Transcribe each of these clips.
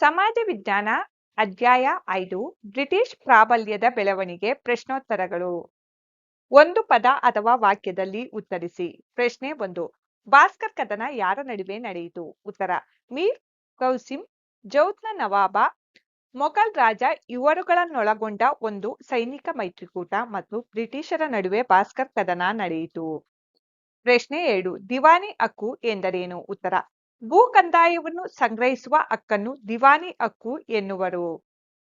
ಸಮಾಜ ವಿಜ್ಞಾನ, ಅಧ್ಯಾಯ ಐದು, ಬ್ರಿಟಿಷ್ ಪ್ರಾಬಲ್ಯದ ಬೆಳವಣಿಗೆ ಪ್ರಶ್ನೋತ್ತರಗಳು. ಒಂದು ಪದ ಅಥವಾ ವಾಕ್ಯದಲ್ಲಿ ಉತ್ತರಿಸಿ. ಪ್ರಶ್ನೆ ಒಂದು, ಭಾಸ್ಕರ್ ಕದನ ಯಾರ ನಡುವೆ ನಡೆಯಿತು? ಉತ್ತರ, ಮೀರ್ ಕೌಸಿಂ ಜೌತ್ನ ನವಾಬ, ಮೊಘಲ್ ರಾಜ ಇವರುಗಳನ್ನೊಳಗೊಂಡ ಒಂದು ಸೈನಿಕ ಮೈತ್ರಿಕೂಟ ಮತ್ತು ಬ್ರಿಟಿಷರ ನಡುವೆ ಭಾಸ್ಕರ್ ಕದನ ನಡೆಯಿತು. ಪ್ರಶ್ನೆ ಎರಡು, ದಿವಾನಿ ಹಕ್ಕು ಎಂದರೇನು? ಉತ್ತರ ಭೂ ಕಂದಾಯವನ್ನು ಸಂಗ್ರಹಿಸುವ ಹಕ್ಕನ್ನು ದಿವಾನಿ ಹಕ್ಕು ಎನ್ನುವರು.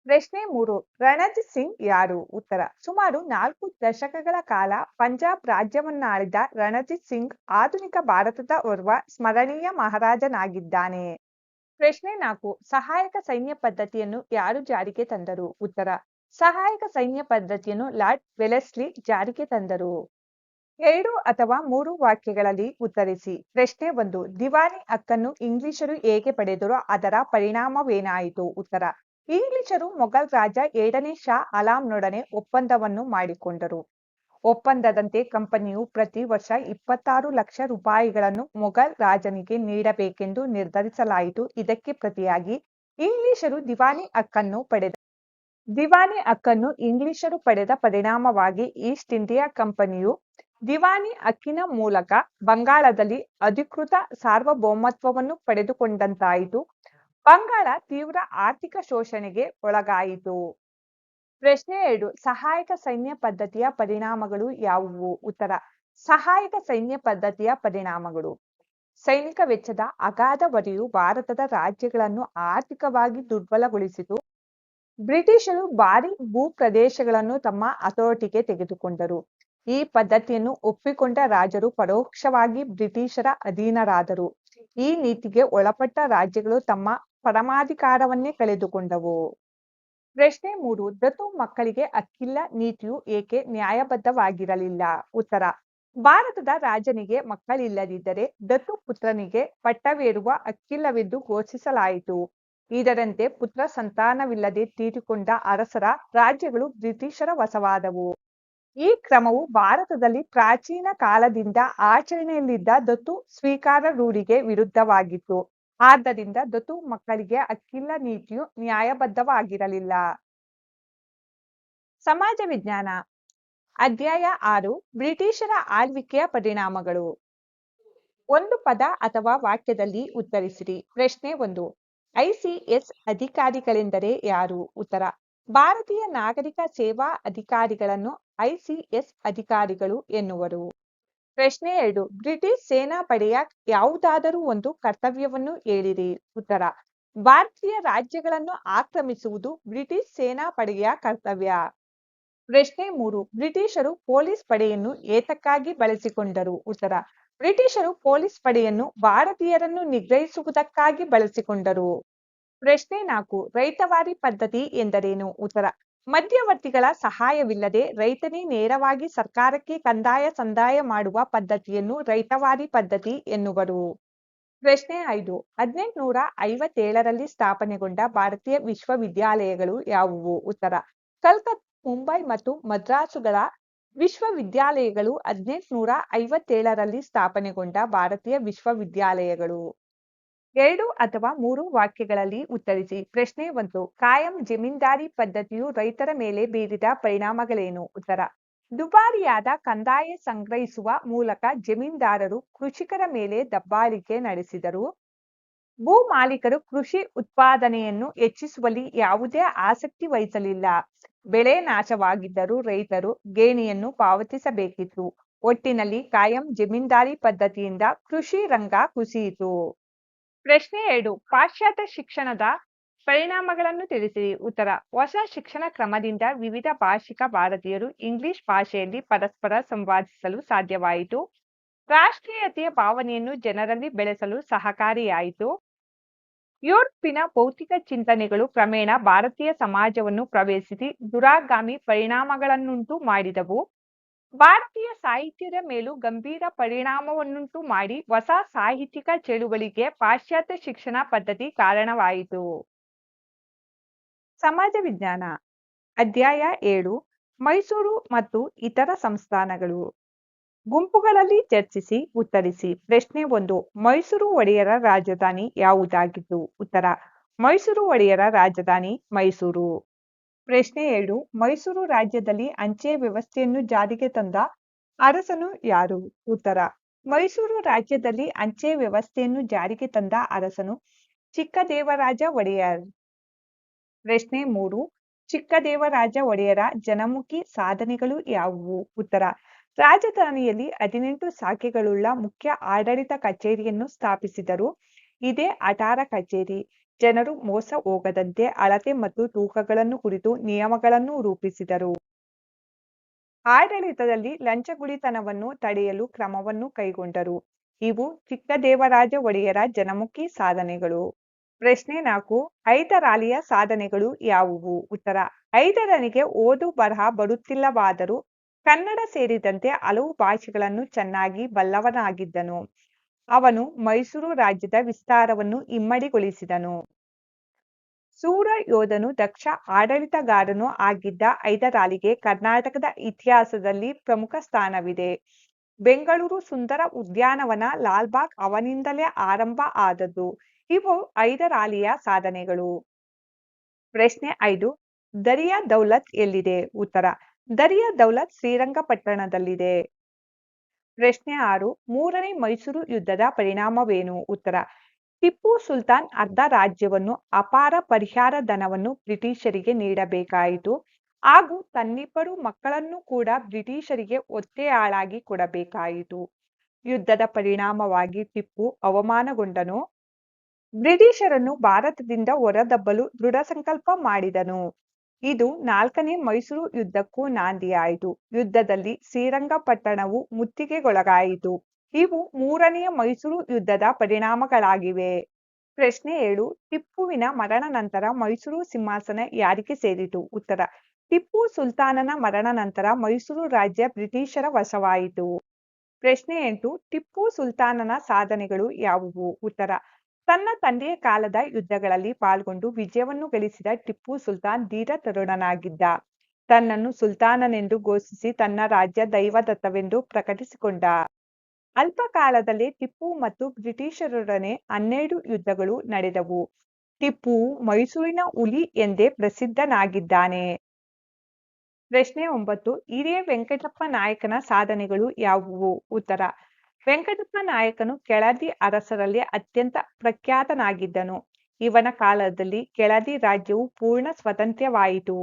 ಪ್ರಶ್ನೆ ಮೂರು, ರಣಜಿತ್ ಸಿಂಗ್ ಯಾರು? ಉತ್ತರ, ಸುಮಾರು ನಾಲ್ಕು ದಶಕಗಳ ಕಾಲ ಪಂಜಾಬ್ ರಾಜ್ಯವನ್ನಾಳಿದ ರಣಜಿತ್ ಸಿಂಗ್ ಆಧುನಿಕ ಭಾರತದ ಓರ್ವ ಸ್ಮರಣೀಯ ಮಹಾರಾಜನಾಗಿದ್ದಾನೆ. ಪ್ರಶ್ನೆ ನಾಲ್ಕು, ಸಹಾಯಕ ಸೈನ್ಯ ಪದ್ಧತಿಯನ್ನು ಯಾರು ಜಾರಿಗೆ ತಂದರು? ಉತ್ತರ, ಸಹಾಯಕ ಸೈನ್ಯ ಪದ್ಧತಿಯನ್ನು ಲಾರ್ಡ್ ವೆಲೆಸ್ಲಿ ಜಾರಿಗೆ ತಂದರು. ಎರಡು ಅಥವಾ ಮೂರು ವಾಕ್ಯಗಳಲ್ಲಿ ಉತ್ತರಿಸಿ. ಪ್ರಶ್ನೆ ಒಂದು, ದಿವಾನಿ ಹಕ್ಕನ್ನು ಇಂಗ್ಲಿಷರು ಹೇಗೆ ಪಡೆದರು? ಅದರ ಪರಿಣಾಮವೇನಾಯಿತು? ಉತ್ತರ, ಇಂಗ್ಲಿಷರು ಮೊಘಲ್ ರಾಜ ಎರಡನೇ ಶಾ ಅಲಾಂನೊಡನೆ ಒಪ್ಪಂದವನ್ನು ಮಾಡಿಕೊಂಡರು. ಒಪ್ಪಂದದಂತೆ ಕಂಪನಿಯು ಪ್ರತಿ ವರ್ಷ ಇಪ್ಪತ್ತಾರು ಲಕ್ಷ ರೂಪಾಯಿಗಳನ್ನು ಮೊಘಲ್ ರಾಜನಿಗೆ ನೀಡಬೇಕೆಂದು ನಿರ್ಧರಿಸಲಾಯಿತು. ಇದಕ್ಕೆ ಪ್ರತಿಯಾಗಿ ಇಂಗ್ಲಿಷರು ದಿವಾನಿ ಹಕ್ಕನ್ನು ಪಡೆದ, ದಿವಾನಿ ಹಕ್ಕನ್ನು ಇಂಗ್ಲಿಷರು ಪಡೆದ ಪರಿಣಾಮವಾಗಿ ಈಸ್ಟ್ ಇಂಡಿಯಾ ಕಂಪನಿಯು ದಿವಾನಿ ಅಕ್ಕಿನ ಮೂಲಕ ಬಂಗಾಳದಲ್ಲಿ ಅಧಿಕೃತ ಸಾರ್ವಭೌಮತ್ವವನ್ನು ಪಡೆದುಕೊಂಡಂತಾಯಿತು. ಬಂಗಾಳ ತೀವ್ರ ಆರ್ಥಿಕ ಶೋಷಣೆಗೆ ಒಳಗಾಯಿತು. ಪ್ರಶ್ನೆ ಎರಡು, ಸಹಾಯಕ ಸೈನ್ಯ ಪದ್ಧತಿಯ ಪರಿಣಾಮಗಳು ಯಾವುವು? ಉತ್ತರ, ಸಹಾಯಕ ಸೈನ್ಯ ಪದ್ಧತಿಯ ಪರಿಣಾಮಗಳು. ಸೈನಿಕ ವೆಚ್ಚದ ಅಗಾಧ ಹೊರೆಯು ಭಾರತದ ರಾಜ್ಯಗಳನ್ನು ಆರ್ಥಿಕವಾಗಿ ದುರ್ಬಲಗೊಳಿಸಿತು. ಬ್ರಿಟಿಷರು ಭಾರಿ ಭೂ ಪ್ರದೇಶಗಳನ್ನು ತಮ್ಮ ಹತೋಟಿಗೆ ತೆಗೆದುಕೊಂಡರು. ಈ ಪದ್ಧತಿಯನ್ನು ಒಪ್ಪಿಕೊಂಡ ರಾಜರು ಪರೋಕ್ಷವಾಗಿ ಬ್ರಿಟಿಷರ ಅಧೀನರಾದರು. ಈ ನೀತಿಗೆ ಒಳಪಟ್ಟ ರಾಜ್ಯಗಳು ತಮ್ಮ ಪರಮಾಧಿಕಾರವನ್ನೇ ಕಳೆದುಕೊಂಡವು. ಪ್ರಶ್ನೆ ಮೂರು, ದತ್ತು ಮಕ್ಕಳಿಗೆ ಅಕ್ಕಿಲ್ಲ ನೀತಿಯು ಏಕೆ ನ್ಯಾಯಬದ್ಧವಾಗಿರಲಿಲ್ಲ? ಉತ್ತರ, ಭಾರತದ ರಾಜನಿಗೆ ಮಕ್ಕಳಿಲ್ಲದಿದ್ದರೆ ದತ್ತು ಪುತ್ರನಿಗೆ ಪಟ್ಟವೇರುವ ಹಕ್ಕಿಲ್ಲವೆಂದು ಘೋಷಿಸಲಾಯಿತು. ಇದರಂತೆ ಪುತ್ರ ಸಂತಾನವಿಲ್ಲದೆ ತೀರಿಕೊಂಡ ಅರಸರ ರಾಜ್ಯಗಳು ಬ್ರಿಟಿಷರ ವಶವಾದವು. ಈ ಕ್ರಮವು ಭಾರತದಲ್ಲಿ ಪ್ರಾಚೀನ ಕಾಲದಿಂದ ಆಚರಣೆಯಲ್ಲಿದ್ದ ದತ್ತು ಸ್ವೀಕಾರ ರೂಢಿಗೆ ವಿರುದ್ಧವಾಗಿತ್ತು. ಆದ್ದರಿಂದ ದತ್ತು ಮಕ್ಕಳಿಗೆ ಅಕ್ಕಿಲ್ಲ ನೀತಿಯು ನ್ಯಾಯಬದ್ಧವಾಗಿರಲಿಲ್ಲ. ಸಮಾಜ ವಿಜ್ಞಾನ ಅಧ್ಯಾಯ ಆರು, ಬ್ರಿಟಿಷರ ಆಳ್ವಿಕೆಯ ಪರಿಣಾಮಗಳು. ಒಂದು ಪದ ಅಥವಾ ವಾಕ್ಯದಲ್ಲಿ ಉತ್ತರಿಸಿರಿ. ಪ್ರಶ್ನೆ ಒಂದು ಐಸಿಎಸ್ ಅಧಿಕಾರಿಗಳೆಂದರೆ ಯಾರು? ಉತ್ತರ, ಭಾರತೀಯ ನಾಗರಿಕ ಸೇವಾ ಅಧಿಕಾರಿಗಳನ್ನು ಐಸಿಎಸ್ ಅಧಿಕಾರಿಗಳು ಎನ್ನುವರು. ಪ್ರಶ್ನೆ ಎರಡು, ಬ್ರಿಟಿಷ್ ಸೇನಾ ಪಡೆಯ ಯಾವುದಾದರೂ ಒಂದು ಕರ್ತವ್ಯವನ್ನು ಹೇಳಿರಿ. ಉತ್ತರ, ಭಾರತೀಯ ರಾಜ್ಯಗಳನ್ನು ಆಕ್ರಮಿಸುವುದು ಬ್ರಿಟಿಷ್ ಸೇನಾಪಡೆಯ ಕರ್ತವ್ಯ. ಪ್ರಶ್ನೆ ಮೂರು, ಬ್ರಿಟಿಷರು ಪೊಲೀಸ್ ಪಡೆಯನ್ನು ಏತಕ್ಕಾಗಿ ಬಳಸಿಕೊಂಡರು? ಉತ್ತರ, ಬ್ರಿಟಿಷರು ಪೊಲೀಸ್ ಪಡೆಯನ್ನು ಭಾರತೀಯರನ್ನು ನಿಗ್ರಹಿಸುವುದಕ್ಕಾಗಿ ಬಳಸಿಕೊಂಡರು. ಪ್ರಶ್ನೆ ನಾಲ್ಕು, ರೈತವಾರಿ ಪದ್ಧತಿ ಎಂದರೇನು? ಉತ್ತರ ಮಧ್ಯವರ್ತಿಗಳ ಸಹಾಯವಿಲ್ಲದೆ ರೈತನೇ ನೇರವಾಗಿ ಸರ್ಕಾರಕ್ಕೆ ಕಂದಾಯ ಸಂದಾಯ ಮಾಡುವ ಪದ್ಧತಿಯನ್ನು ರೈತವಾದಿ ಪದ್ಧತಿ ಎನ್ನುವರು. ಪ್ರಶ್ನೆ ಐದು, ಹದಿನೆಂಟುನೂರ ಐವತ್ತೇಳರಲ್ಲಿ ಸ್ಥಾಪನೆಗೊಂಡ ಭಾರತೀಯ ವಿಶ್ವವಿದ್ಯಾಲಯಗಳು ಯಾವುವು? ಉತ್ತರ, ಕಲ್ಕತ್ತಾ, ಮುಂಬೈ ಮತ್ತು ಮದ್ರಾಸುಗಳ ವಿಶ್ವವಿದ್ಯಾಲಯಗಳು ಹದಿನೆಂಟುನೂರ ಐವತ್ತೇಳರಲ್ಲಿ ಸ್ಥಾಪನೆಗೊಂಡ ಭಾರತೀಯ ವಿಶ್ವವಿದ್ಯಾಲಯಗಳು. ಎರಡು ಅಥವಾ ಮೂರು ವಾಕ್ಯಗಳಲ್ಲಿ ಉತ್ತರಿಸಿ. ಪ್ರಶ್ನೆ ಒಂದು, ಕಾಯಂ ಜಮೀನ್ದಾರಿ ಪದ್ಧತಿಯು ರೈತರ ಮೇಲೆ ಬೀರಿದ ಪರಿಣಾಮಗಳೇನು? ಉತ್ತರ, ದುಬಾರಿಯಾದ ಕಂದಾಯ ಸಂಗ್ರಹಿಸುವ ಮೂಲಕ ಜಮೀನ್ದಾರರು ಕೃಷಿಕರ ಮೇಲೆ ದಬ್ಬಾಳಿಕೆ ನಡೆಸಿದರು. ಭೂ ಮಾಲೀಕರು ಕೃಷಿ ಉತ್ಪಾದನೆಯನ್ನು ಹೆಚ್ಚಿಸುವಲ್ಲಿ ಯಾವುದೇ ಆಸಕ್ತಿ ವಹಿಸಲಿಲ್ಲ. ಬೆಳೆ ನಾಶವಾಗಿದ್ದರೂ ರೈತರು ಗೇಣಿಯನ್ನು ಪಾವತಿಸಬೇಕಿತ್ತು. ಒಟ್ಟಿನಲ್ಲಿ ಕಾಯಂ ಜಮೀನ್ದಾರಿ ಪದ್ಧತಿಯಿಂದ ಕೃಷಿ ರಂಗ ಕುಸಿಯಿತು. ಪ್ರಶ್ನೆ ಎರಡು, ಪಾಶ್ಚಾತ್ಯ ಶಿಕ್ಷಣದ ಪರಿಣಾಮಗಳನ್ನು ತಿಳಿಸಿರಿ ಉತ್ತರ, ಹೊಸ ಶಿಕ್ಷಣ ಕ್ರಮದಿಂದ ವಿವಿಧ ಭಾಷಿಕ ಭಾರತೀಯರು ಇಂಗ್ಲಿಷ್ ಭಾಷೆಯಲ್ಲಿ ಪರಸ್ಪರ ಸಂವಾದಿಸಲು ಸಾಧ್ಯವಾಯಿತು. ರಾಷ್ಟ್ರೀಯತೆಯ ಭಾವನೆಯನ್ನು ಜನರಲ್ಲಿ ಬೆಳೆಸಲು ಸಹಕಾರಿಯಾಯಿತು. ಯುರೋಪಿನ ಭೌತಿಕ ಚಿಂತನೆಗಳು ಕ್ರಮೇಣ ಭಾರತೀಯ ಸಮಾಜವನ್ನು ಪ್ರವೇಶಿಸಿ ದುರಾಗಾಮಿ ಪರಿಣಾಮಗಳನ್ನುಂಟು ಮಾಡಿದವು. ಭಾರತೀಯ ಸಾಹಿತ್ಯದ ಮೇಲೂ ಗಂಭೀರ ಪರಿಣಾಮವನ್ನುಂಟು ಮಾಡಿ ಹೊಸ ಸಾಹಿತ್ಯಿಕ ಚಳುವಳಿಗೆ ಪಾಶ್ಚಾತ್ಯ ಶಿಕ್ಷಣ ಪದ್ಧತಿ ಕಾರಣವಾಯಿತು. ಸಮಾಜ ವಿಜ್ಞಾನ, ಅಧ್ಯಾಯ ಏಳು, ಮೈಸೂರು ಮತ್ತು ಇತರ ಸಂಸ್ಥಾನಗಳು. ಗುಂಪುಗಳಲ್ಲಿ ಚರ್ಚಿಸಿ, ಉತ್ತರಿಸಿ. ಪ್ರಶ್ನೆ ಒಂದು, ಮೈಸೂರು ಒಡೆಯರ ರಾಜಧಾನಿ ಯಾವುದಾಗಿದ್ದು ಉತ್ತರ, ಮೈಸೂರು ಒಡೆಯರ ರಾಜಧಾನಿ ಮೈಸೂರು. ಪ್ರಶ್ನೆ ಎರಡು, ಮೈಸೂರು ರಾಜ್ಯದಲ್ಲಿ ಅಂಚೆ ವ್ಯವಸ್ಥೆಯನ್ನು ಜಾರಿಗೆ ತಂದ ಅರಸನು ಯಾರು? ಉತ್ತರ, ಮೈಸೂರು ರಾಜ್ಯದಲ್ಲಿ ಅಂಚೆ ವ್ಯವಸ್ಥೆಯನ್ನು ಜಾರಿಗೆ ತಂದ ಅರಸನು ಚಿಕ್ಕದೇವರಾಜ ಒಡೆಯರ್. ಪ್ರಶ್ನೆ ಮೂರು, ಚಿಕ್ಕದೇವರಾಜ ಒಡೆಯರ ಜನಮುಖಿ ಸಾಧನೆಗಳು ಯಾವುವು? ಉತ್ತರ, ರಾಜಧಾನಿಯಲ್ಲಿ ಹದಿನೆಂಟು ಶಾಖೆಗಳುಳ್ಳ ಮುಖ್ಯ ಆಡಳಿತ ಕಚೇರಿಯನ್ನು ಸ್ಥಾಪಿಸಿದರು. ಇದೇ ಅಟಾರ ಕಚೇರಿ. ಜನರು ಮೋಸ ಹೋಗದಂತೆ ಅಳತೆ ಮತ್ತು ತೂಕಗಳನ್ನು ಕುರಿತು ನಿಯಮಗಳನ್ನು ರೂಪಿಸಿದರು. ಆಡಳಿತದಲ್ಲಿ ಲಂಚಗುಳಿತನವನ್ನು ತಡೆಯಲು ಕ್ರಮವನ್ನು ಕೈಗೊಂಡರು. ಇವು ಚಿಕ್ಕದೇವರಾಜ ಒಡೆಯರ ಜನಮುಖಿ ಸಾಧನೆಗಳು. ಪ್ರಶ್ನೆ ನಾಲ್ಕು ಐದರಾಲಿಯ ಸಾಧನೆಗಳು ಯಾವುವು? ಉತ್ತರ, ಐದರನಿಗೆ ಓದು ಬರಹ ಬರುತ್ತಿಲ್ಲವಾದರೂ ಕನ್ನಡ ಸೇರಿದಂತೆ ಹಲವು ಭಾಷೆಗಳನ್ನು ಚೆನ್ನಾಗಿ ಬಲ್ಲವನಾಗಿದ್ದನು. ಅವನು ಮೈಸೂರು ರಾಜ್ಯದ ವಿಸ್ತಾರವನ್ನು ಇಮ್ಮಡಿಗೊಳಿಸಿದನು. ಸೂರ ಯೋಧನು ದಕ್ಷ ಆಡಳಿತಗಾರನು ಆಗಿದ್ದ ಐದರಾಲಿಗೆ ಕರ್ನಾಟಕದ ಇತಿಹಾಸದಲ್ಲಿ ಪ್ರಮುಖ ಸ್ಥಾನವಿದೆ. ಬೆಂಗಳೂರು ಸುಂದರ ಉದ್ಯಾನವನ ಲಾಲ್ಬಾಗ್ ಅವನಿಂದಲೇ ಆರಂಭ ಆದದ್ದು. ಇವು ಐದರಾಲಿಯ ಸಾಧನೆಗಳು. ಪ್ರಶ್ನೆ ಐದು, ದರಿಯಾ ದೌಲತ್ ಎಲ್ಲಿದೆ? ಉತ್ತರ, ದರಿಯಾ ದೌಲತ್ ಶ್ರೀರಂಗಪಟ್ಟಣದಲ್ಲಿದೆ. ಪ್ರಶ್ನೆ ಆರು, ಮೂರನೇ ಮೈಸೂರು ಯುದ್ಧದ ಪರಿಣಾಮವೇನು? ಉತ್ತರ, ಟಿಪ್ಪು ಸುಲ್ತಾನ್ ಅರ್ಧ ರಾಜ್ಯವನ್ನು ಅಪಾರ ಪರಿಹಾರ ಧನವನ್ನು ಬ್ರಿಟಿಷರಿಗೆ ನೀಡಬೇಕಾಯಿತು ಹಾಗೂ ತನ್ನಿಬ್ಬರು ಮಕ್ಕಳನ್ನು ಕೂಡ ಬ್ರಿಟಿಷರಿಗೆ ಒತ್ತೆಯಾಳಾಗಿ ಕೊಡಬೇಕಾಯಿತು. ಯುದ್ಧದ ಪರಿಣಾಮವಾಗಿ ಟಿಪ್ಪು ಅವಮಾನಗೊಂಡನು. ಬ್ರಿಟಿಷರನ್ನು ಭಾರತದಿಂದ ಹೊರದಬ್ಬಲು ದೃಢ ಸಂಕಲ್ಪ ಮಾಡಿದನು. ಇದು ನಾಲ್ಕನೇ ಮೈಸೂರು ಯುದ್ಧಕ್ಕೂ ನಾಂದಿಯಾಯಿತು. ಯುದ್ಧದಲ್ಲಿ ಶ್ರೀರಂಗಪಟ್ಟಣವು ಮುತ್ತಿಗೆಗೊಳಗಾಯಿತು. ಇವು ಮೂರನೆಯ ಮೈಸೂರು ಯುದ್ಧದ ಪರಿಣಾಮಗಳಾಗಿವೆ. ಪ್ರಶ್ನೆ ಏಳು, ಟಿಪ್ಪುವಿನ ಮರಣ ನಂತರ ಮೈಸೂರು ಸಿಂಹಾಸನ ಯಾರಿಗೆ ಸೇರಿತು? ಉತ್ತರ, ಟಿಪ್ಪು ಸುಲ್ತಾನನ ಮರಣ ನಂತರ ಮೈಸೂರು ರಾಜ್ಯ ಬ್ರಿಟಿಷರ ವಶವಾಯಿತು. ಪ್ರಶ್ನೆ ಎಂಟು, ಟಿಪ್ಪು ಸುಲ್ತಾನನ ಸಾಧನೆಗಳು ಯಾವುವು? ಉತ್ತರ ತನ್ನ ತಂದೆಯ ಕಾಲದ ಯುದ್ಧಗಳಲ್ಲಿ ಪಾಲ್ಗೊಂಡು ವಿಜಯವನ್ನು ಗಳಿಸಿದ ಟಿಪ್ಪು ಸುಲ್ತಾನ್ ಧೀರ ತರುಣನಾಗಿದ್ದ. ತನ್ನನ್ನು ಸುಲ್ತಾನನೆಂದು ಘೋಷಿಸಿ ತನ್ನ ರಾಜ್ಯ ದೈವದತ್ತವೆಂದು ಪ್ರಕಟಿಸಿಕೊಂಡ. ಅಲ್ಪ ಕಾಲದಲ್ಲೇ ಟಿಪ್ಪು ಮತ್ತು ಬ್ರಿಟಿಷರೊಡನೆ ಹನ್ನೆರಡು ಯುದ್ಧಗಳು ನಡೆದವು. ಟಿಪ್ಪು ಮೈಸೂರಿನ ಹುಲಿ ಎಂದೇ ಪ್ರಸಿದ್ಧನಾಗಿದ್ದಾನೆ. ಪ್ರಶ್ನೆ ಒಂಬತ್ತು, ಹಿರಿಯ ವೆಂಕಟಪ್ಪ ನಾಯಕನ ಸಾಧನೆಗಳು ಯಾವುವು? ಉತ್ತರ ವೆಂಕಟಪ್ಪ ನಾಯಕನು ಕೆಳದಿ ಅರಸರಲ್ಲಿ ಅತ್ಯಂತ ಪ್ರಖ್ಯಾತನಾಗಿದ್ದನು. ಇವನ ಕಾಲದಲ್ಲಿ ಕೆಳದಿ ರಾಜ್ಯವು ಪೂರ್ಣ ಸ್ವತಂತ್ರವಾಯಿತು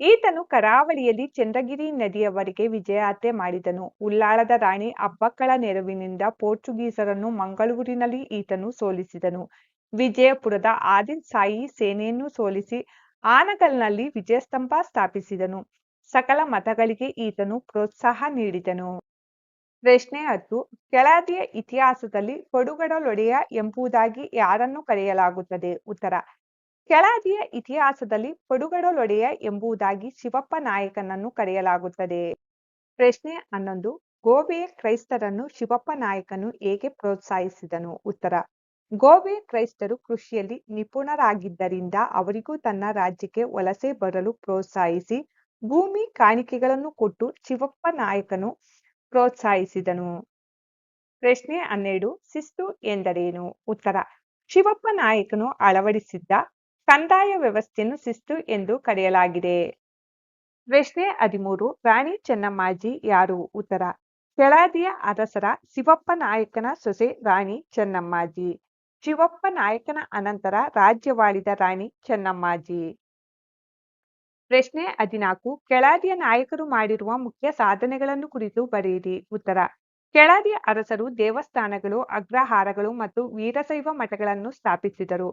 ಈತನು ಕರಾವಳಿಯಲ್ಲಿ ಚಂದ್ರಗಿರಿ ನದಿಯವರೆಗೆ ವಿಜಯಾತ್ರೆ ಮಾಡಿದನು. ಉಲ್ಲಾಳದ ರಾಣಿ ಅಬ್ಬಕ್ಕಳ ನೆರವಿನಿಂದ ಪೋರ್ಚುಗೀಸರನ್ನು ಮಂಗಳೂರಿನಲ್ಲಿ ಈತನು ಸೋಲಿಸಿದನು. ವಿಜಯಪುರದ ಆದಿಲ್ ಸಾಯಿ ಸೇನೆಯನ್ನು ಸೋಲಿಸಿ ಆನಗಲ್ನಲ್ಲಿ ವಿಜಯಸ್ತಂಭ ಸ್ಥಾಪಿಸಿದನು. ಸಕಲ ಮತಗಳಿಗೆ ಈತನು ಪ್ರೋತ್ಸಾಹ ನೀಡಿದನು. ಪ್ರಶ್ನೆ ಹತ್ತು, ಕೆಳದಿಯ ಇತಿಹಾಸದಲ್ಲಿ ಪಡುಗಡಲೊಡೆಯ ಎಂಬುದಾಗಿ ಯಾರನ್ನು ಕರೆಯಲಾಗುತ್ತದೆ? ಉತ್ತರ, ಕೆಳದಿಯ ಇತಿಹಾಸದಲ್ಲಿ ಪಡುಗಡಲೊಡೆಯ ಎಂಬುದಾಗಿ ಶಿವಪ್ಪ ನಾಯಕನನ್ನು ಕರೆಯಲಾಗುತ್ತದೆ. ಪ್ರಶ್ನೆ ಹನ್ನೊಂದು, ಗೋವೆಯ ಕ್ರೈಸ್ತರನ್ನು ಶಿವಪ್ಪ ನಾಯಕನು ಹೇಗೆ ಪ್ರೋತ್ಸಾಹಿಸಿದನು? ಉತ್ತರ, ಗೋವೆಯ ಕ್ರೈಸ್ತರು ಕೃಷಿಯಲ್ಲಿ ನಿಪುಣರಾಗಿದ್ದರಿಂದ ಅವರಿಗೂ ತನ್ನ ರಾಜ್ಯಕ್ಕೆ ವಲಸೆ ಬರಲು ಪ್ರೋತ್ಸಾಹಿಸಿ ಭೂಮಿ ಕಾಣಿಕೆಗಳನ್ನು ಕೊಟ್ಟು ಶಿವಪ್ಪ ನಾಯಕನು ಪ್ರೋತ್ಸಾಹಿಸಿದನು. ಪ್ರಶ್ನೆ ಹನ್ನೆರಡು, ಶಿಸ್ತು ಎಂದರೇನು? ಉತ್ತರ, ಶಿವಪ್ಪ ನಾಯಕನು ಅಳವಡಿಸಿದ್ದ ಕಂದಾಯ ವ್ಯವಸ್ಥೆಯನ್ನು ಶಿಸ್ತು ಎಂದು ಕರೆಯಲಾಗಿದೆ. ಪ್ರಶ್ನೆ ಹದಿಮೂರು, ರಾಣಿ ಚೆನ್ನಮ್ಮಾಜಿ ಯಾರು? ಉತ್ತರ, ಕೆಳದಿಯ ಅರಸರ ಶಿವಪ್ಪ ನಾಯಕನ ಸೊಸೆ ರಾಣಿ ಚೆನ್ನಮ್ಮಾಜಿ, ಶಿವಪ್ಪ ನಾಯಕನ ಅನಂತರ ರಾಜ್ಯವಾಳಿದ ರಾಣಿ ಚೆನ್ನಮ್ಮಾಜಿ. ಪ್ರಶ್ನೆ ಹದಿನಾಲ್ಕು, ಕೆಳದಿಯ ನಾಯಕರು ಮಾಡಿರುವ ಮುಖ್ಯ ಸಾಧನೆಗಳನ್ನು ಕುರಿತು ಬರೆಯಿರಿ. ಉತ್ತರ ಕೆಳದಿಯ ಅರಸರು ದೇವಸ್ಥಾನಗಳು, ಅಗ್ರಹಾರಗಳು ಮತ್ತು ವೀರಶೈವ ಮಠಗಳನ್ನು ಸ್ಥಾಪಿಸಿದರು.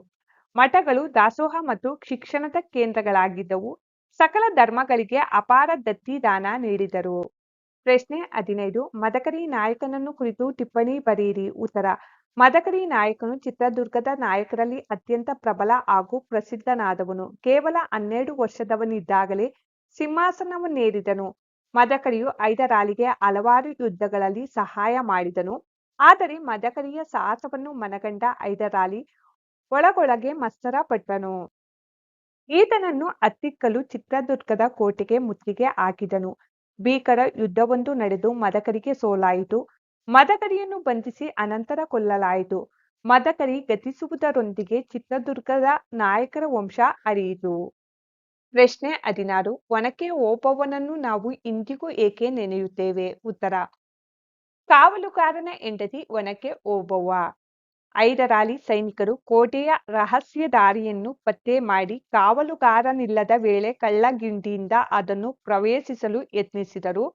ಮಠಗಳು ದಾಸೋಹ ಮತ್ತು ಶಿಕ್ಷಣದ ಕೇಂದ್ರಗಳಾಗಿದ್ದವು. ಸಕಲ ಧರ್ಮಗಳಿಗೆ ಅಪಾರ ದತ್ತಿದಾನ ನೀಡಿದರು. ಪ್ರಶ್ನೆ ಹದಿನೈದು, ಮದಕರಿ ನಾಯಕನನ್ನು ಕುರಿತು ಟಿಪ್ಪಣಿ ಬರೆಯಿರಿ. ಉತ್ತರ ಮದಕರಿ ನಾಯಕನು ಚಿತ್ರದುರ್ಗದ ನಾಯಕರಲ್ಲಿ ಅತ್ಯಂತ ಪ್ರಬಲ ಹಾಗೂ ಪ್ರಸಿದ್ಧನಾದವನು. ಕೇವಲ ಹನ್ನೆರಡು ವರ್ಷದವನಿದ್ದಾಗಲೇ ಸಿಂಹಾಸನವನ್ನೇರಿದನು ಮದಕರಿಯು ಐದರಾಲಿಗೆ ಹಲವಾರು ಯುದ್ಧಗಳಲ್ಲಿ ಸಹಾಯ ಮಾಡಿದನು. ಆದರೆ ಮದಕರಿಯ ಸಾಹಸವನ್ನು ಮನಗಂಡ ಹೈದರಾಲಿ ಒಳಗೊಳಗೆ ಮಸ್ತರ ಪಟ್ಟನು ಈತನನ್ನು ಹತ್ತಿಕ್ಕಲು ಚಿತ್ರದುರ್ಗದ ಕೋಟೆಗೆ ಮುತ್ತಿಗೆ ಹಾಕಿದನು. ಭೀಕರ ಯುದ್ಧವೊಂದು ನಡೆದು ಮದಕರಿಗೆ ಸೋಲಾಯಿತು. ಮದಕರಿಯನ್ನು ಬಂಧಿಸಿ ಅನಂತರ ಕೊಲ್ಲಲಾಯಿತು. ಮದಕರಿ ಗತಿಸುವುದರೊಂದಿಗೆ ಚಿತ್ರದುರ್ಗದ ನಾಯಕರ ವಂಶ ಅರಿಯಿತು ಪ್ರಶ್ನೆ ಹದಿನಾರು, ಒನಕೆ ಓಬವ್ವನನ್ನು ನಾವು ಇಂದಿಗೂ ಏಕೆ ನೆನೆಯುತ್ತೇವೆ? ಉತ್ತರ, ಕಾವಲುಗಾರನ ಹೆಂಡತಿ ಒನಕೆ ಓಬವ್ವ. ಐದರಾಲಿ ಸೈನಿಕರು ಕೋಟೆಯ ರಹಸ್ಯ ದಾರಿಯನ್ನು ಪತ್ತೆ ಮಾಡಿ ಕಾವಲುಗಾರನಿಲ್ಲದ ವೇಳೆ ಕಳ್ಳಗಿಂಡಿಯಿಂದ ಅದನ್ನು ಪ್ರವೇಶಿಸಲು ಯತ್ನಿಸಿದರು.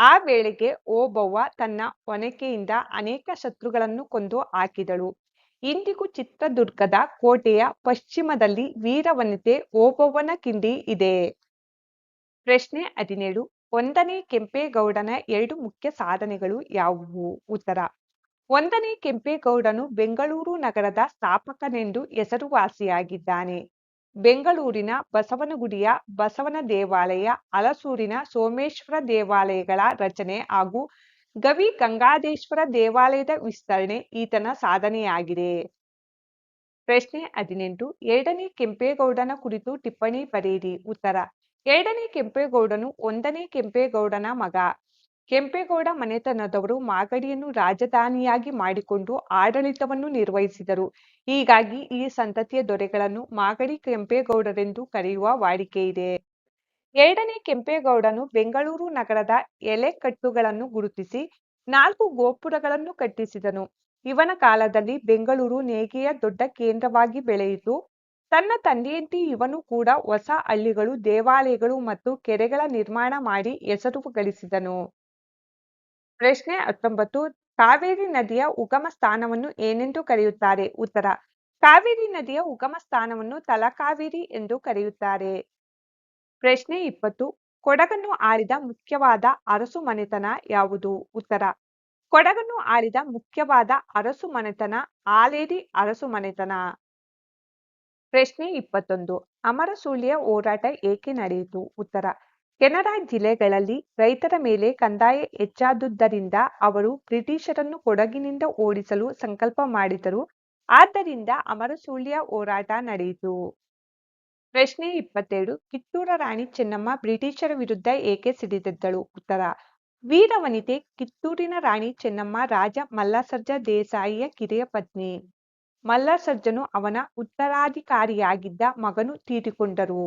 ಆ ವೇಳೆಗೆ ಓಬವ್ವ ತನ್ನ ಒನಕೆಯಿಂದ ಅನೇಕ ಶತ್ರುಗಳನ್ನು ಕೊಂದು ಹಾಕಿದಳು. ಇಂದಿಗೂ ಚಿತ್ರದುರ್ಗದ ಕೋಟೆಯ ಪಶ್ಚಿಮದಲ್ಲಿ ವೀರವನಿತೆ ಓಬವ್ವನ ಕಿಂಡಿ ಇದೆ. ಪ್ರಶ್ನೆ ಹದಿನೇಳು, ಒಂದನೇ ಕೆಂಪೇಗೌಡನ ಎರಡು ಮುಖ್ಯ ಸಾಧನೆಗಳು ಯಾವುವು? ಉತ್ತರ, ಒಂದನೇ ಕೆಂಪೇಗೌಡನು ಬೆಂಗಳೂರು ನಗರದ ಸ್ಥಾಪಕನೆಂದು ಹೆಸರುವಾಸಿಯಾಗಿದ್ದಾನೆ. ಬೆಂಗಳೂರಿನ ಬಸವನಗುಡಿಯ ಬಸವನ ದೇವಾಲಯ ಹಲಸೂರಿನ ಸೋಮೇಶ್ವರ ದೇವಾಲಯಗಳ ರಚನೆ ಹಾಗೂ ಗವಿ ಗಂಗಾದೇಶ್ವರ ದೇವಾಲಯದ ವಿಸ್ತರಣೆ ಈತನ ಸಾಧನೆಯಾಗಿದೆ. ಪ್ರಶ್ನೆ ಹದಿನೆಂಟು, ಎರಡನೇ ಕೆಂಪೇಗೌಡನ ಕುರಿತು ಟಿಪ್ಪಣಿ ಬರೆಯಿರಿ. ಉತ್ತರ, ಎರಡನೇ ಕೆಂಪೇಗೌಡನು ಒಂದನೇ ಕೆಂಪೇಗೌಡನ ಮಗ. ಕೆಂಪೇಗೌಡ ಮನೆತನದವರು ಮಾಗಡಿಯನ್ನು ರಾಜಧಾನಿಯಾಗಿ ಮಾಡಿಕೊಂಡು ಆಡಳಿತವನ್ನು ನಿರ್ವಹಿಸಿದರು. ಹೀಗಾಗಿ ಈ ಸಂತತಿಯ ದೊರೆಗಳನ್ನು ಮಾಗಡಿ ಕೆಂಪೇಗೌಡರೆಂದು ಕರೆಯುವ ವಾಡಿಕೆ ಇದೆ. ಎರಡನೇ ಕೆಂಪೇಗೌಡನು ಬೆಂಗಳೂರು ನಗರದ ಎಲೆಕಟ್ಟುಗಳನ್ನು ಗುರುತಿಸಿ ನಾಲ್ಕು ಗೋಪುರಗಳನ್ನು ಕಟ್ಟಿಸಿದನು. ಇವನ ಕಾಲದಲ್ಲಿ ಬೆಂಗಳೂರು ನೇಯ್ಗೆಯ ದೊಡ್ಡ ಕೇಂದ್ರವಾಗಿ ಬೆಳೆಯಿತು. ತನ್ನ ತಂದೆಯಂತೆ ಇವನು ಕೂಡ ಹೊಸ ಹಳ್ಳಿಗಳು, ದೇವಾಲಯಗಳು ಮತ್ತು ಕೆರೆಗಳ ನಿರ್ಮಾಣ ಮಾಡಿ ಹೆಸರು ಗಳಿಸಿದನು. ಪ್ರಶ್ನೆ ಹತ್ತೊಂಬತ್ತು, ಕಾವೇರಿ ನದಿಯ ಉಗಮ ಸ್ಥಾನವನ್ನು ಏನೆಂದು ಕರೆಯುತ್ತಾರೆ? ಉತ್ತರ, ಕಾವೇರಿ ನದಿಯ ಉಗಮ ಸ್ಥಾನವನ್ನು ತಲಕಾವೇರಿ ಎಂದು ಕರೆಯುತ್ತಾರೆ. ಪ್ರಶ್ನೆ ಇಪ್ಪತ್ತು, ಕೊಡಗನ್ನು ಆಳಿದ ಮುಖ್ಯವಾದ ಅರಸು ಮನೆತನ ಯಾವುದು? ಉತ್ತರ, ಕೊಡಗನ್ನು ಆಳಿದ ಮುಖ್ಯವಾದ ಅರಸು ಮನೆತನ ಆಲೇರಿ ಅರಸು ಮನೆತನ. ಪ್ರಶ್ನೆ ಇಪ್ಪತ್ತೊಂದು ಅಮರಸೂಳ್ಯ ಹೋರಾಟ ಏಕೆ ನಡೆಯಿತು? ಉತ್ತರ ಕೆನರಾ ಜಿಲ್ಲೆಗಳಲ್ಲಿ ರೈತರ ಮೇಲೆ ಕಂದಾಯ ಹೆಚ್ಚಾದುದರಿಂದ ಅವರು ಬ್ರಿಟಿಷರನ್ನು ಕೊಡಗಿನಿಂದ ಓಡಿಸಲು ಸಂಕಲ್ಪ ಮಾಡಿದರು. ಆದ್ದರಿಂದ ಅಮರಸೂಳ್ಯ ಹೋರಾಟ ನಡೆಯಿತು. ಪ್ರಶ್ನೆ ಇಪ್ಪತ್ತೇಳು ಕಿತ್ತೂರ ರಾಣಿ ಚೆನ್ನಮ್ಮ ಬ್ರಿಟಿಷರ ವಿರುದ್ಧ ಏಕೆ ಸಿಡಿದಿದ್ದಳು? ಉತ್ತರ, ವೀರವನಿತೆ ಕಿತ್ತೂರಿನ ರಾಣಿ ಚೆನ್ನಮ್ಮ ರಾಜ ಮಲ್ಲಸರ್ಜ ದೇಸಾಯಿಯ ಕಿರಿಯ ಪತ್ನಿ. ಮಲ್ಲಸರ್ಜನು ಅವನ ಉತ್ತರಾಧಿಕಾರಿಯಾಗಿದ್ದ ಮಗನು ತೀರಿಕೊಂಡರು.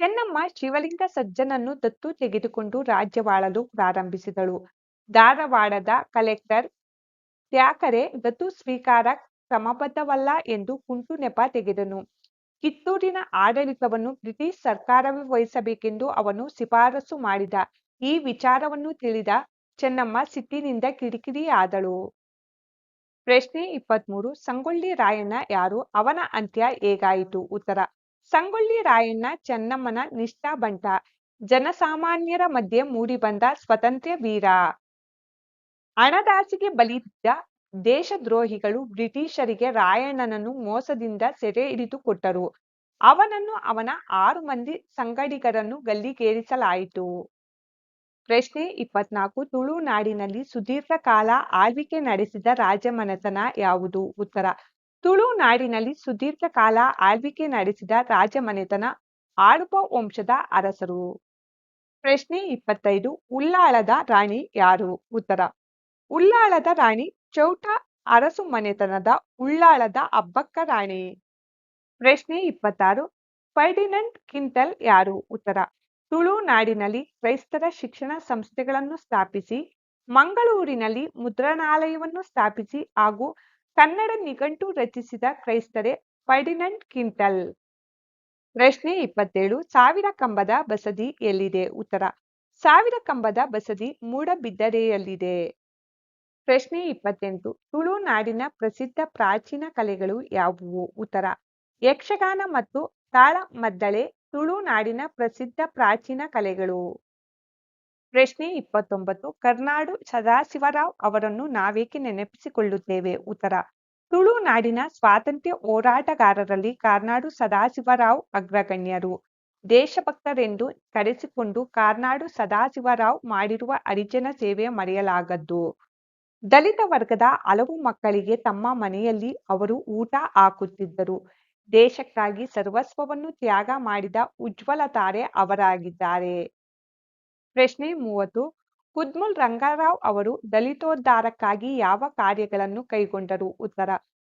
ಚೆನ್ನಮ್ಮ ಶಿವಲಿಂಗ ಸಜ್ಜನನ್ನು ದತ್ತು ತೆಗೆದುಕೊಂಡು ರಾಜ್ಯವಾಳಲು ಪ್ರಾರಂಭಿಸಿದಳು. ಧಾರವಾಡದ ಕಲೆಕ್ಟರ್ ತ್ಯಾಕರೆ ದತ್ತು ಸ್ವೀಕಾರ ಕ್ರಮಬದ್ಧವಲ್ಲ ಎಂದು ಕುಂಟು ನೆಪ ತೆಗೆದನು. ಕಿತ್ತೂರಿನ ಆಡಳಿತವನ್ನು ಬ್ರಿಟಿಷ್ ಸರ್ಕಾರವೇ ವಹಿಸಬೇಕೆಂದು ಅವನು ಶಿಫಾರಸು ಮಾಡಿದ. ಈ ವಿಚಾರವನ್ನು ತಿಳಿದ ಚೆನ್ನಮ್ಮ ಸಿಟ್ಟಿನಿಂದ ಆದಳು. ಪ್ರಶ್ನೆ ಇಪ್ಪತ್ಮೂರು, ಸಂಗೊಳ್ಳಿ ರಾಯಣ್ಣ ಯಾರು? ಅವನ ಅಂತ್ಯ ಹೇಗಾಯಿತು? ಉತ್ತರ ಸಂಗೊಳ್ಳಿ ರಾಯಣ್ಣ ಚೆನ್ನಮ್ಮನ ನಿಷ್ಠಾಬಂಟ ಜನಸಾಮಾನ್ಯರ ಮಧ್ಯೆ ಮೂಡಿಬಂದ ಸ್ವತಂತ್ರ ವೀರ. ಹಣದಾಸೆಗೆ ಬಲಿದ್ದ ದೇಶದ್ರೋಹಿಗಳು ಬ್ರಿಟಿಷರಿಗೆ ರಾಯಣ್ಣನನ್ನು ಮೋಸದಿಂದ ಸೆರೆ ಹಿಡಿದುಕೊಟ್ಟರು ಅವನನ್ನು ಅವನ ಆರು ಮಂದಿ ಸಂಗಡಿಗರನ್ನು ಗಲ್ಲಿಗೇರಿಸಲಾಯಿತು. ಪ್ರಶ್ನೆ ಇಪ್ಪತ್ನಾಲ್ಕು, ತುಳುನಾಡಿನಲ್ಲಿ ಸುದೀರ್ಘ ಕಾಲ ಆಳ್ವಿಕೆ ನಡೆಸಿದ ರಾಜಮನೆತನ ಯಾವುದು? ಉತ್ತರ ತುಳುನಾಡಿನಲ್ಲಿ ಸುದೀರ್ಘ ಕಾಲ ಆಳ್ವಿಕೆ ನಡೆಸಿದ ರಾಜಮನೆತನ ಆಳುವ ವಂಶದ ಅರಸರು. ಪ್ರಶ್ನೆ ಇಪ್ಪತ್ತೈದು, ಉಳ್ಳಾಳದ ರಾಣಿ ಯಾರು? ಉತ್ತರ, ಉಳ್ಳಾಳದ ರಾಣಿ ಚೌಟ ಅರಸು ಮನೆತನದ ಉಳ್ಳಾಳದ ಅಬ್ಬಕ್ಕ ರಾಣಿ. ಪ್ರಶ್ನೆ ಇಪ್ಪತ್ತಾರು ಫರ್ಡಿನಂಟ್ ಕಿಂಟಲ್ ಯಾರು? ಉತ್ತರ ತುಳುನಾಡಿನಲ್ಲಿ ಕ್ರೈಸ್ತರ ಶಿಕ್ಷಣ ಸಂಸ್ಥೆಗಳನ್ನು ಸ್ಥಾಪಿಸಿ, ಮಂಗಳೂರಿನಲ್ಲಿ ಮುದ್ರಣಾಲಯವನ್ನು ಸ್ಥಾಪಿಸಿ ಹಾಗೂ ಕನ್ನಡ ನಿಘಂಟು ರಚಿಸಿದ ಕ್ರೈಸ್ತರೇ ಫೈಡಿನಂಟ್ ಕಿಂಟಲ್. ಪ್ರಶ್ನೆ ಇಪ್ಪತ್ತೇಳು, ಸಾವಿರ ಕಂಬದ ಬಸದಿ ಎಲ್ಲಿದೆ? ಉತ್ತರ, ಸಾವಿರ ಕಂಬದ ಬಸದಿ ಮೂಡಬಿದ್ದರೆಯಲ್ಲಿದೆ. ಪ್ರಶ್ನೆ ಇಪ್ಪತ್ತೆಂಟು ತುಳುನಾಡಿನ ಪ್ರಸಿದ್ಧ ಪ್ರಾಚೀನ ಕಲೆಗಳು ಯಾವುವು? ಉತ್ತರ, ಯಕ್ಷಗಾನ ಮತ್ತು ತಾಳಮದ್ದಳೆ ತುಳುನಾಡಿನ ಪ್ರಸಿದ್ಧ ಪ್ರಾಚೀನ ಕಲೆಗಳು. ಪ್ರಶ್ನೆ ಇಪ್ಪತ್ತೊಂಬತ್ತು. ಕರ್ನಾಡು ಸದಾಶಿವರಾವ್ ಅವರನ್ನು ನಾವೇಕೆ ನೆನಪಿಸಿಕೊಳ್ಳುತ್ತೇವೆ? ಉತ್ತರ. ತುಳುನಾಡಿನ ಸ್ವಾತಂತ್ರ್ಯ ಹೋರಾಟಗಾರರಲ್ಲಿ ಕಾರ್ನಾಡು ಸದಾಶಿವರಾವ್ ಅಗ್ರಗಣ್ಯರು. ದೇಶಭಕ್ತರೆಂದು ಕರೆಸಿಕೊಂಡು ಕಾರ್ನಾಡು ಸದಾಶಿವರಾವ್ ಮಾಡಿರುವ ಅರಿಜನ ಸೇವೆ ಮರೆಯಲಾಗದ್ದು. ದಲಿತ ವರ್ಗದ ಹಲವು ಮಕ್ಕಳಿಗೆ ತಮ್ಮ ಮನೆಯಲ್ಲಿ ಅವರು ಊಟ ಹಾಕುತ್ತಿದ್ದರು. ದೇಶಕ್ಕಾಗಿ ಸರ್ವಸ್ವವನ್ನು ತ್ಯಾಗ ಮಾಡಿದ ಉಜ್ವಲ ತಾರೆ ಅವರಾಗಿದ್ದಾರೆ. ಪ್ರಶ್ನೆ ಮೂವತ್ತು. ಕುದ್ಮುಲ್ ರಂಗಾರಾವ್ ಅವರು ದಲಿತೋದ್ಧಾರಕ್ಕಾಗಿ ಯಾವ ಕಾರ್ಯಗಳನ್ನು ಕೈಗೊಂಡರು? ಉತ್ತರ.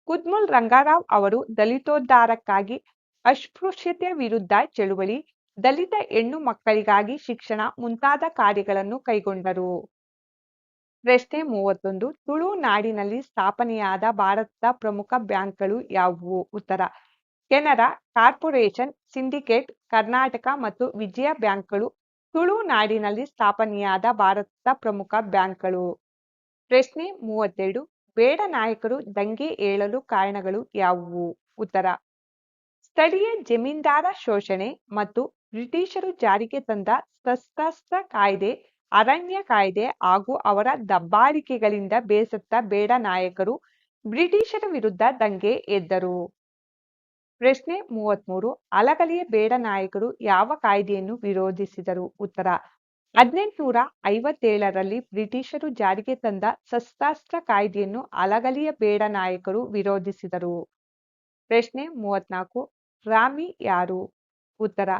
ಕುದ್ಮುಲ್ ರಂಗಾರಾವ್ ಅವರು ದಲಿತೋದ್ಧಾರಕ್ಕಾಗಿ ಅಸ್ಪೃಶ್ಯತೆ ವಿರುದ್ಧ ಚಳುವಳಿ, ದಲಿತ ಹೆಣ್ಣು ಮಕ್ಕಳಿಗಾಗಿ ಶಿಕ್ಷಣ ಮುಂತಾದ ಕಾರ್ಯಗಳನ್ನು ಕೈಗೊಂಡರು. ಪ್ರಶ್ನೆ ಮೂವತ್ತೊಂದು. ತುಳು ನಾಡಿನಲ್ಲಿ ಸ್ಥಾಪನೆಯಾದ ಭಾರತದ ಪ್ರಮುಖ ಬ್ಯಾಂಕ್ಗಳು ಯಾವುವು? ಉತ್ತರ. ಕೆನರಾ ಕಾರ್ಪೊರೇಷನ್, ಸಿಂಡಿಕೇಟ್, ಕರ್ನಾಟಕ ಮತ್ತು ವಿಜಯ ಬ್ಯಾಂಕ್ಗಳು ತುಳು ನಾಡಿನಲ್ಲಿ ಸ್ಥಾಪನೆಯಾದ ಭಾರತದ ಪ್ರಮುಖ ಬ್ಯಾಂಕ್ಗಳು. ಪ್ರಶ್ನೆ ಮೂವತ್ತೆರಡು, ಬೇಡ ನಾಯಕರು ದಂಗೆ ಏಳಲು ಕಾರಣಗಳು ಯಾವುವು? ಉತ್ತರ, ಸ್ಥಳೀಯ ಜಮೀನ್ದಾರ ಶೋಷಣೆ ಮತ್ತು ಬ್ರಿಟಿಷರು ಜಾರಿಗೆ ತಂದ ಸಶಸ್ತ್ರ ಕಾಯ್ದೆ, ಅರಣ್ಯ ಕಾಯ್ದೆ ಹಾಗೂ ಅವರ ದಬ್ಬಾಳಿಕೆಗಳಿಂದ ಬೇಸತ್ತ ಬೇಡ ನಾಯಕರು ಬ್ರಿಟಿಷರ ವಿರುದ್ಧ ದಂಗೆ ಎದ್ದರು. ಪ್ರಶ್ನೆ ಮೂವತ್ಮೂರು, ಅಲಗಲಿಯ ಬೇಡ ನಾಯಕರು ಯಾವ ಕಾಯ್ದೆಯನ್ನು ವಿರೋಧಿಸಿದರು? ಉತ್ತರ, ಹದಿನೆಂಟುನೂರ ಐವತ್ತೇಳರಲ್ಲಿ ಬ್ರಿಟಿಷರು ಜಾರಿಗೆ ತಂದ ಶಸ್ತ್ರಾಸ್ತ್ರ ಕಾಯ್ದೆಯನ್ನು ಅಲಗಲಿಯ ಬೇಡ ನಾಯಕರು ವಿರೋಧಿಸಿದರು. ಪ್ರಶ್ನೆ ಮೂವತ್ನಾಲ್ಕು, ರಾಮಿ ಯಾರು? ಉತ್ತರ,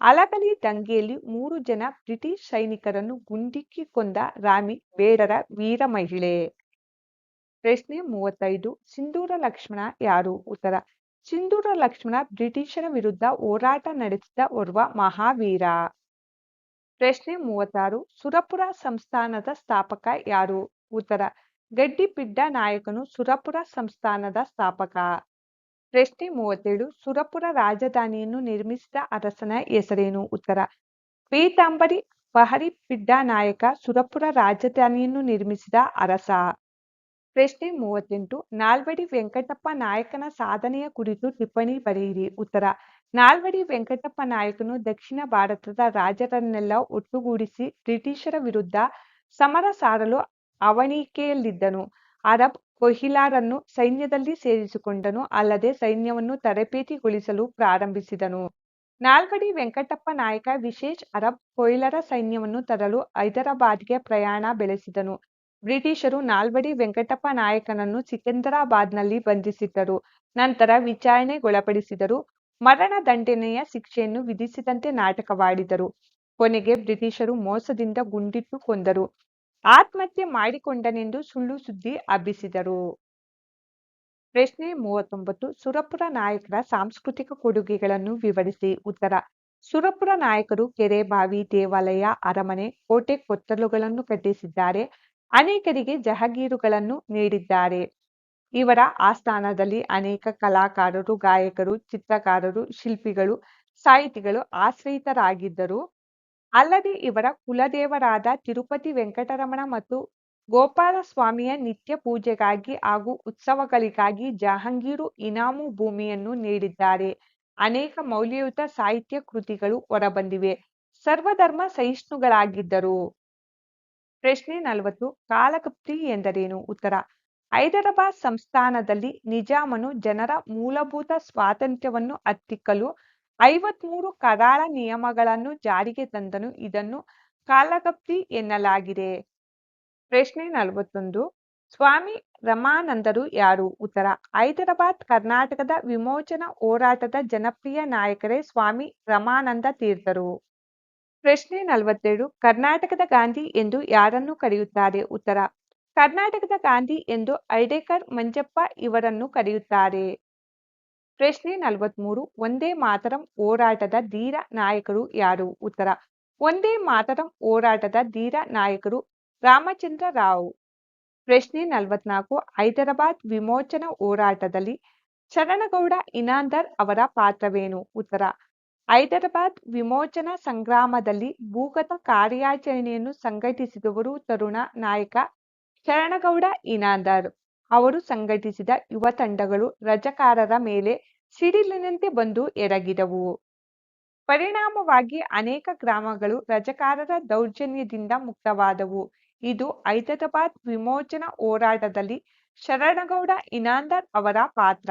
ಅಲಗಲಿ ದಂಗೆಯಲ್ಲಿ ಮೂರು ಜನ ಬ್ರಿಟಿಷ್ ಸೈನಿಕರನ್ನು ಗುಂಡಿಕ್ಕಿ ಕೊಂದ ರಾಮಿ ಬೇಡರ ವೀರ ಮಹಿಳೆ. ಪ್ರಶ್ನೆ ಮೂವತ್ತೈದು, ಸಿಂಧೂರ ಲಕ್ಷ್ಮಣ ಯಾರು? ಉತ್ತರ ಸಿಂಧೂರ ಲಕ್ಷ್ಮಣ ಬ್ರಿಟಿಷರ ವಿರುದ್ಧ ಹೋರಾಟ ನಡೆಸಿದ ಓರ್ವ ಮಹಾವೀರ. ಪ್ರಶ್ನೆ ಮೂವತ್ತಾರು, ಸುರಪುರ ಸಂಸ್ಥಾನದ ಸ್ಥಾಪಕ ಯಾರು? ಉತ್ತರ, ಗಡ್ಡಿಪಿಡ್ಡ ನಾಯಕನು ಸುರಪುರ ಸಂಸ್ಥಾನದ ಸ್ಥಾಪಕ. ಪ್ರಶ್ನೆ ಮೂವತ್ತೇಳು, ಸುರಪುರ ರಾಜಧಾನಿಯನ್ನು ನಿರ್ಮಿಸಿದ ಅರಸನ ಹೆಸರೇನು? ಉತ್ತರ, ಪೀತಾಂಬರಿ ಬಹರಿಪಿಡ್ಡ ನಾಯಕ ಸುರಪುರ ರಾಜಧಾನಿಯನ್ನು ನಿರ್ಮಿಸಿದ ಅರಸ. ಪ್ರಶ್ನೆ ಮೂವತ್ತೆಂಟು. ನಾಲ್ವಡಿ ವೆಂಕಟಪ್ಪ ನಾಯಕನ ಸಾಧನೆಯ ಕುರಿತು ಟಿಪ್ಪಣಿ ಬರೆಯಿರಿ. ಉತ್ತರ, ನಾಲ್ವಡಿ ವೆಂಕಟಪ್ಪ ನಾಯಕನು ದಕ್ಷಿಣ ಭಾರತದ ರಾಜರನ್ನೆಲ್ಲ ಒಟ್ಟುಗೂಡಿಸಿ ಬ್ರಿಟಿಷರ ವಿರುದ್ಧ ಸಮರ ಸಾರಲು ಅವಣಿಕೆಯಲ್ಲಿದ್ದನು. ಅರಬ್ ಕೊಹಿಲಾರನ್ನು ಸೈನ್ಯದಲ್ಲಿ ಸೇರಿಸಿಕೊಂಡನು, ಅಲ್ಲದೆ ಸೈನ್ಯವನ್ನು ತರಬೇತಿಗೊಳಿಸಲು ಪ್ರಾರಂಭಿಸಿದನು. ನಾಲ್ವಡಿ ವೆಂಕಟಪ್ಪ ನಾಯಕ ವಿಶೇಷ ಅರಬ್ ಕೊಯ್ಲರ ಸೈನ್ಯವನ್ನು ತರಲು ಹೈದರಾಬಾದ್ಗೆ ಪ್ರಯಾಣ ಬೆಳೆಸಿದನು. ಬ್ರಿಟಿಷರು ನಾಲ್ವಡಿ ವೆಂಕಟಪ್ಪ ನಾಯಕನನ್ನು ಸಿಕಂದರಾಬಾದ್ನಲ್ಲಿ ಬಂಧಿಸಿದ್ದರು. ನಂತರ ವಿಚಾರಣೆಗೊಳಪಡಿಸಿದರು. ಮರಣ ದಂಡನೆಯ ಶಿಕ್ಷೆಯನ್ನು ವಿಧಿಸಿದಂತೆ ನಾಟಕವಾಡಿದರು. ಕೊನೆಗೆ ಬ್ರಿಟಿಷರು ಮೋಸದಿಂದ ಗುಂಡಿಟ್ಟು ಕೊಂದರು. ಆತ್ಮಹತ್ಯೆ ಮಾಡಿಕೊಂಡನೆಂದು ಸುಳ್ಳು ಸುದ್ದಿ ಹಬ್ಬಿಸಿದರು. ಪ್ರಶ್ನೆ ಮೂವತ್ತೊಂಬತ್ತು. ಸುರಪುರ ನಾಯಕರ ಸಾಂಸ್ಕೃತಿಕ ಕೊಡುಗೆಗಳನ್ನು ವಿವರಿಸಿ. ಉತ್ತರ. ಸುರಪುರ ನಾಯಕರು ಕೆರೆ ಬಾವಿ, ದೇವಾಲಯ, ಅರಮನೆ, ಕೋಟೆ ಕೊತ್ತಲುಗಳನ್ನು ಕಟ್ಟಿಸಿದ್ದಾರೆ. ಅನೇಕರಿಗೆ ಜಹಗೀರುಗಳನ್ನು ನೀಡಿದ್ದಾರೆ. ಇವರ ಆಸ್ಥಾನದಲ್ಲಿ ಅನೇಕ ಕಲಾಕಾರರು, ಗಾಯಕರು, ಚಿತ್ರಕಾರರು, ಶಿಲ್ಪಿಗಳು, ಸಾಹಿತಿಗಳು ಆಶ್ರಯಿತರಾಗಿದ್ದರು. ಅಲ್ಲದೆ ಇವರ ಕುಲದೇವರಾದ ತಿರುಪತಿ ವೆಂಕಟರಮಣ ಮತ್ತು ಗೋಪಾಲಸ್ವಾಮಿಯ ನಿತ್ಯ ಪೂಜೆಗಾಗಿ ಹಾಗೂ ಉತ್ಸವಗಳಿಗಾಗಿ ಜಹಾಂಗೀರು ಇನಾಮು ಭೂಮಿಯನ್ನು ನೀಡಿದ್ದಾರೆ. ಅನೇಕ ಮೌಲ್ಯಯುತ ಸಾಹಿತ್ಯ ಕೃತಿಗಳು ಹೊರಬಂದಿವೆ. ಸರ್ವಧರ್ಮ ಸಹಿಷ್ಣುಗಳಾಗಿದ್ದರು. ಪ್ರಶ್ನೆ ನಲವತ್ತು ಕಾಲಕಪ್ತಿ ಎಂದರೇನು? ಉತ್ತರ, ಹೈದರಾಬಾದ್ ಸಂಸ್ಥಾನದಲ್ಲಿ ನಿಜಾಮನು ಜನರ ಮೂಲಭೂತ ಸ್ವಾತಂತ್ರ್ಯವನ್ನು ಹತ್ತಿಕ್ಕಲು ಐವತ್ಮೂರು ಕರಾಳ ನಿಯಮಗಳನ್ನು ಜಾರಿಗೆ ತಂದನು. ಇದನ್ನು ಕಾಲಕಪ್ತಿ ಎನ್ನಲಾಗಿದೆ. ಪ್ರಶ್ನೆ ನಲವತ್ತೊಂದು, ಸ್ವಾಮಿ ರಮಾನಂದರು ಯಾರು? ಉತ್ತರ, ಹೈದರಾಬಾದ್ ಕರ್ನಾಟಕದ ವಿಮೋಚನಾ ಹೋರಾಟದ ಜನಪ್ರಿಯ ನಾಯಕರೇ ಸ್ವಾಮಿ ರಮಾನಂದ ತೀರ್ಥರು. ಪ್ರಶ್ನೆ ನಲವತ್ತೆರಡು, ಕರ್ನಾಟಕದ ಗಾಂಧಿ ಎಂದು ಯಾರನ್ನು ಕರೆಯುತ್ತಾರೆ? ಉತ್ತರ, ಕರ್ನಾಟಕದ ಗಾಂಧಿ ಎಂದು ಐಡೇಕರ್ ಮಂಜಪ್ಪ ಇವರನ್ನು ಕರೆಯುತ್ತಾರೆ. ಪ್ರಶ್ನೆ ನಲವತ್ಮೂರು, ಒಂದೇ ಮಾತರಂ ಹೋರಾಟದ ಧೀರ ನಾಯಕರು ಯಾರು? ಉತ್ತರ, ಒಂದೇ ಮಾತರಂ ಹೋರಾಟದ ಧೀರ ನಾಯಕರು ರಾಮಚಂದ್ರ ರಾವ್. ಪ್ರಶ್ನೆ ನಲವತ್ನಾಲ್ಕು, ಹೈದರಾಬಾದ್ ವಿಮೋಚನಾ ಹೋರಾಟದಲ್ಲಿ ಶರಣಗೌಡ ಇನಾಂದರ್ ಅವರ ಪಾತ್ರವೇನು? ಉತ್ತರ ಹೈದರಾಬಾದ್ ವಿಮೋಚನಾ ಸಂಗ್ರಾಮದಲ್ಲಿ ಭೂಗತ ಕಾರ್ಯಾಚರಣೆಯನ್ನು ಸಂಘಟಿಸಿದವರು ತರುಣ ನಾಯಕ ಶರಣಗೌಡ ಇನಾಂದರ್. ಅವರು ಸಂಘಟಿಸಿದ ಯುವ ತಂಡಗಳು ರಜಕಾರರ ಮೇಲೆ ಸಿಡಿಲಿನಂತೆ ಬಂದು ಎರಗಿದವು. ಪರಿಣಾಮವಾಗಿ ಅನೇಕ ಗ್ರಾಮಗಳು ರಜಕಾರರ ದೌರ್ಜನ್ಯದಿಂದ ಮುಕ್ತವಾದವು. ಇದು ಹೈದರಾಬಾದ್ ವಿಮೋಚನಾ ಹೋರಾಟದಲ್ಲಿ ಶರಣಗೌಡ ಇನಾಂದರ್ ಅವರ ಪಾತ್ರ.